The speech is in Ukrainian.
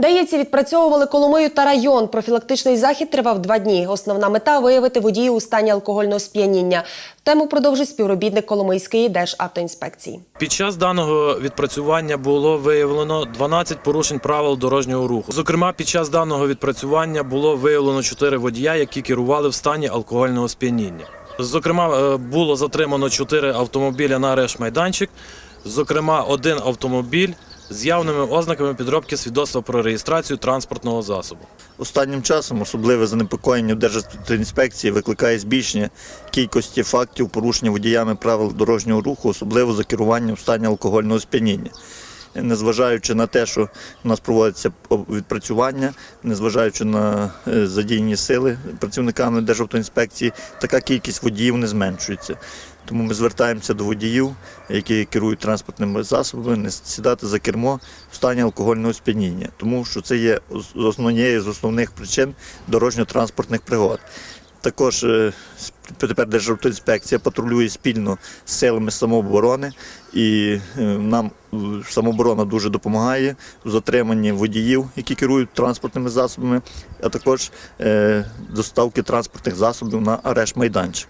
Даївці відпрацьовували Коломию та район. Профілактичний захід тривав два дні. Основна мета виявити водіїв у стані алкогольного сп'яніння. Тему продовжить співробітник Коломийської державтоінспекції. Під час даного відпрацювання було виявлено 12 порушень правил дорожнього руху. Зокрема, під час даного відпрацювання було виявлено 4 водія, які керували в стані алкогольного сп'яніння. Зокрема, е, було затримано 4 автомобіля на арешт-майданчик. Зокрема, один автомобіль з явними ознаками підробки свідоцтва про реєстрацію транспортного засобу. Останнім часом особливе занепокоєння в Держінспекції викликає збільшення кількості фактів порушення водіями правил дорожнього руху, особливо за керуванням в стані алкогольного сп'яніння. Незважаючи на те, що у нас проводиться відпрацювання, незважаючи на е, задіяні сили працівниками Державтоінспекції, така кількість водіїв не зменшується. Тому ми звертаємося до водіїв, які керують транспортними засобами, не сідати за кермо в стані алкогольного сп'яніння, тому що це є однією з основних причин дорожньо-транспортних пригод. Також е, тепер Державтоінспекція патрулює спільно з силами самооборони, і е, нам е, самооборона дуже допомагає в затриманні водіїв, які керують транспортними засобами, а також е, доставки транспортних засобів на арешт майданчик.